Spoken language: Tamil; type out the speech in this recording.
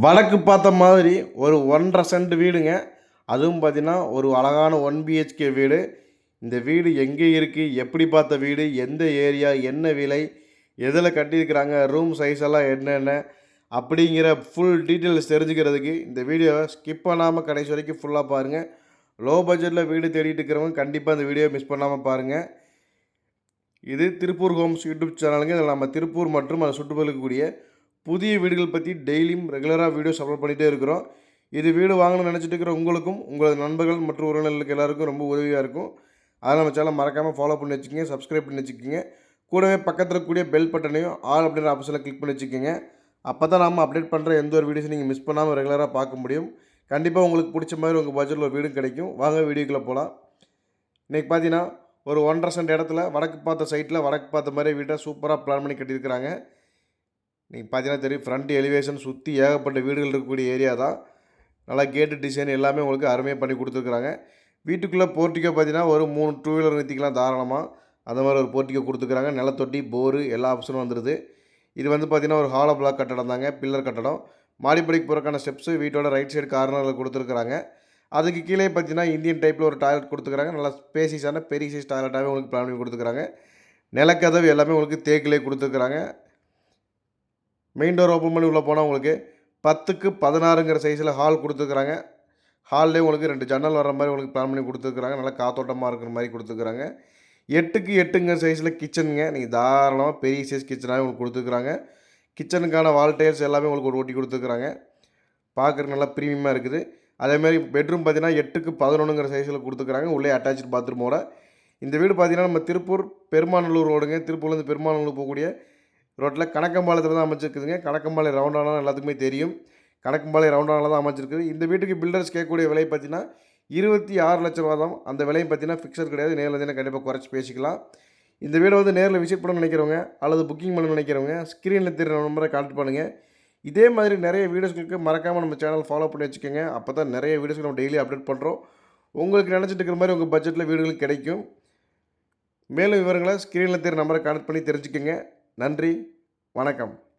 வடக்கு பார்த்த மாதிரி ஒரு ஒன்றரை சென்ட் வீடுங்க. அதுவும் பார்த்தீங்கன்னா ஒரு அழகான ஒன் பிஹெச்கே வீடு. இந்த வீடு எங்கே இருக்குது எப்படி பார்த்த வீடு? எந்த ஏரியா? என்ன விலை? எதில் கட்டியிருக்கிறாங்க? ரூம் சைஸ் எல்லாம் என்னென்ன? அப்படிங்கிற ஃபுல் டீட்டெயில்ஸ் தெரிஞ்சுக்கிறதுக்கு இந்த வீடியோவை ஸ்கிப் பண்ணாமல் கடைசி வரைக்கும் ஃபுல்லாக பாருங்கள் லோ பட்ஜெட்டில் வீடு தேடிட்டு இருக்கிறவங்க கண்டிப்பாக இந்த வீடியோவை மிஸ் பண்ணாமல் பாருங்கள் இது திருப்பூர் ஹோம்ஸ் யூடியூப் சேனலுங்க இதில் நம்ம திருப்பூர் மற்றும் அதை சுற்றுப்புற இருக்கக்கூடிய புதிய வீடுகள் பற்றி டெய்லியும் ரெகுலராக வீடியோஸ் அப்லோட் பண்ணிகிட்டே இருக்கிறோம். இது வீடு வாங்கணும்னு நினச்சிட்டு இருக்கிற உங்களுக்கும் உங்களது நண்பர்கள் மற்றும் உறவினர்களுக்கு எல்லாருக்கும் ரொம்ப உதவியாக இருக்கும். அதை நம்ம சேனல் மறக்காமல் ஃபாலோ பண்ணி வச்சுக்கோங்க சப்ஸ்கிரைப் பண்ணி வச்சுக்கோங்க. கூடவே பக்கத்தில் இருக்கக்கூடிய பெல் பட்டனையும் ஆல் அப்படின்ற ஆப்ஷனில் கிளிக் பண்ணி வச்சுக்கோங்க. அப்போ தான் நம்ம அப்டேட் பண்ணுற எந்த ஒரு வீடியோஸும் நீங்கள் மிஸ் பண்ணாமல் ரெகுலராக பார்க்க முடியும். கண்டிப்பாக உங்களுக்கு பிடிச்ச மாதிரி உங்கள் பட்ஜெட்டில் ஒரு வீடும் கிடைக்கும். வாங்க வீடியோக்குள்ளே போகலாம் இன்றைக்கி பார்த்தீங்கன்னா ஒரு ஒன்றரை சென்ட் இடத்துல வடக்கு பார்த்த சைட்டில் வடக்கு பார்த்த மாதிரி வீட்டை சூப்பராக பிளான் பண்ணி கட்டியிருக்கிறாங்க. நீங்கள் பார்த்தீங்கன்னா தெரியும் ஃப்ரண்ட் எலிவேஷன் சுற்றி ஏகப்பட்ட வீடுகள் இருக்கக்கூடிய ஏரியா தான். நல்லா கேட்டு டிசைன் எல்லாமே உங்களுக்கு அருமையாக பண்ணி கொடுத்துருக்குறாங்க. வீட்டுக்குள்ளே போர்ட்டிக்கோ பார்த்தீங்கன்னா ஒரு மூணு டூ வீலர் நிறுத்திக்கலாம் தாராளமாக அந்த மாதிரி ஒரு போர்ட்டிக்கோ கொடுத்துருக்குறாங்க. நிலத்தொட்டி போரு எல்லா ஆப்ஷனும் வந்துடுது இது வந்து பார்த்திங்கன்னா ஒரு ஹாலோ பிளாக் கட்டடம் தாங்க பில்லர் கட்டடம். மாடிப்படிக்கு போகிறக்கான ஸ்டெப்ஸு வீட்டோட ரைட் சைடு கார்னரில் கொடுத்துருக்குறாங்க. அதுக்கு கீழே பார்த்தீங்கன்னா இந்தியன் டைப்பில் ஒரு டாய்லெட் கொடுத்துருக்காங்க நல்லா ஸ்பேசிஸான பெரிய சைஸ் டாய்லெட்டாகவே உங்களுக்கு பிளான் பண்ணி கொடுத்துருக்காங்க நிலக்கதவு எல்லாமே உங்களுக்கு தேக்கிலே கொடுத்துருக்குறாங்க. மெயின் டோர் ஓப்பன் பண்ணி உள்ளே போனால் உங்களுக்கு பத்துக்கு பதினாறுங்கிற சைஸில் ஹால் கொடுத்துருக்குறாங்க. ஹால்லேயே உங்களுக்கு ரெண்டு ஜன்னல் வர மாதிரி உங்களுக்கு பிளான் பண்ணி கொடுத்துருக்குறாங்க. நல்லா காத்தோட்டமாக இருக்கிற மாதிரி கொடுத்துருக்குறாங்க. எட்டுக்கு எட்டுங்கிற சைஸில் கிச்சனுங்க நீங்கள் தாராளமாக பெரிய சைஸ் கிச்சனாகவே உங்களுக்கு கொடுத்துருக்குறாங்க. கிச்சனுக்கான வால் டைல்ஸ் எல்லாமே உங்களுக்கு ஒரு ஒட்டி கொடுத்துருக்குறாங்க. பார்க்குறதுக்கு நல்லா ப்ரீமியமாக இருக்குது. அதேமாதிரி பெட்ரூம் பார்த்தீங்கன்னா எட்டுக்கு பதினொன்றுங்கிற சைஸில் கொடுத்துருக்குறாங்க. உள்ளே அட்டாச்சு பாத்ரூமோட இந்த வீடு பார்த்தீங்கன்னா நம்ம திருப்பூர் பெருமாநல்லூர் ரோடுங்க. திருப்பூர்லேருந்து பெருமாநல்லூர் போகக்கூடிய ரோட்டில் கணக்கம்பாளையத்தில் தான் அமைச்சிருக்குதுங்க கணக்கம்பாளையம் ரவுண்டானா எல்லாத்துக்குமே தெரியும். கணக்கம்பாளையம் ரவுண்டானில் தான் அமைச்சிருக்குது இந்த வீட்டுக்கு பில்டர்ஸ் கேட்கக்கூடிய விலை பார்த்தீங்கன்னா இருபத்தி ஆறு லட்ச ரூபா தான். அந்த விலையும் பார்த்தீங்கன்னா ஃபிக்ஸட் கிடையாது. நேரில் வந்து கண்டிப்பாக குறைச்சி பேசிக்கலாம். இந்த வீடை வந்து நேரில் விசிட் பண்ண நினைக்கிறவங்க அல்லது புக்கிங் பண்ண நினைக்கிறவங்க ஸ்க்ரீனில் தெரியுற நம்பரை கான்டாக்ட் பண்ணுங்கள் இதே மாதிரி நிறைய வீடியோஸ்களுக்கு மறக்காமல் நம்ம சேனல் ஃபாலோ பண்ணி வச்சுக்கோங்க. அப்போ தான் நிறைய வீடியோஸ்க்கு நம்ம டெய்லி அப்டேட் பண்ணுறோம் உங்களுக்கு நினச்சிட்டு இருக்கிற மாதிரி உங்கள் பட்ஜெட்டில் வீடுகள் கிடைக்கும். மேலும் விவரங்களை ஸ்க்ரீனில் தெரிய நம்பரை கனெக்ட் பண்ணி தெரிஞ்சுக்கோங்க. நன்றி வணக்கம்.